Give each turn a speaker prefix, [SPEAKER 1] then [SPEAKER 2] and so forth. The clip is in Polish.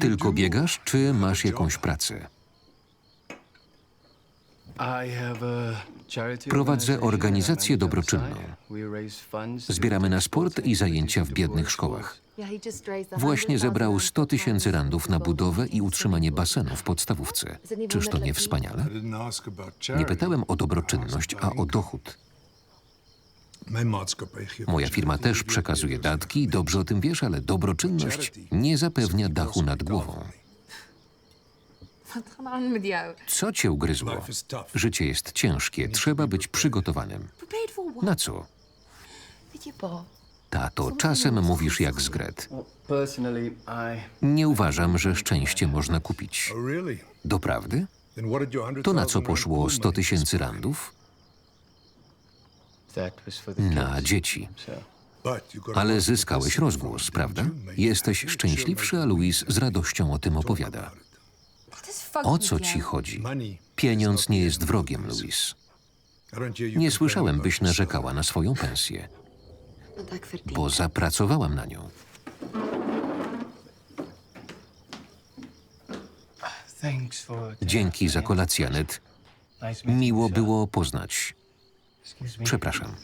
[SPEAKER 1] Tylko biegasz, czy masz jakąś pracę?
[SPEAKER 2] Prowadzę organizację dobroczynną.
[SPEAKER 1] Zbieramy na sport i zajęcia w biednych szkołach. Właśnie zebrał 100 tysięcy randów na budowę i utrzymanie basenu w podstawówce. Czyż to nie wspaniale? Nie pytałem o dobroczynność, a o dochód. Moja firma też przekazuje datki, dobrze o tym wiesz, ale dobroczynność nie zapewnia dachu nad głową. Co cię ugryzło? Życie jest ciężkie, trzeba być przygotowanym. Na co? Tato, czasem mówisz jak zgret.
[SPEAKER 2] Personally, I
[SPEAKER 1] Nie uważam, że szczęście można kupić.
[SPEAKER 3] Oh?
[SPEAKER 1] Doprawdy?
[SPEAKER 3] Then what did your 100,000
[SPEAKER 1] To na co poszło
[SPEAKER 3] pool
[SPEAKER 1] 100
[SPEAKER 3] money
[SPEAKER 1] tysięcy randów? Na dzieci. Ale zyskałeś rozgłos, prawda? Jesteś szczęśliwszy, a
[SPEAKER 3] make
[SPEAKER 1] Louise z radością o tym opowiada. O co ci chodzi? Pieniądz nie jest wrogiem,
[SPEAKER 3] you
[SPEAKER 1] Nie słyszałem, byś narzekała na swoją pensję,
[SPEAKER 4] ek verdien.
[SPEAKER 1] bo zapracowałam na nią. Dzięki za kolację, Anet. Miło było poznać. Przepraszam.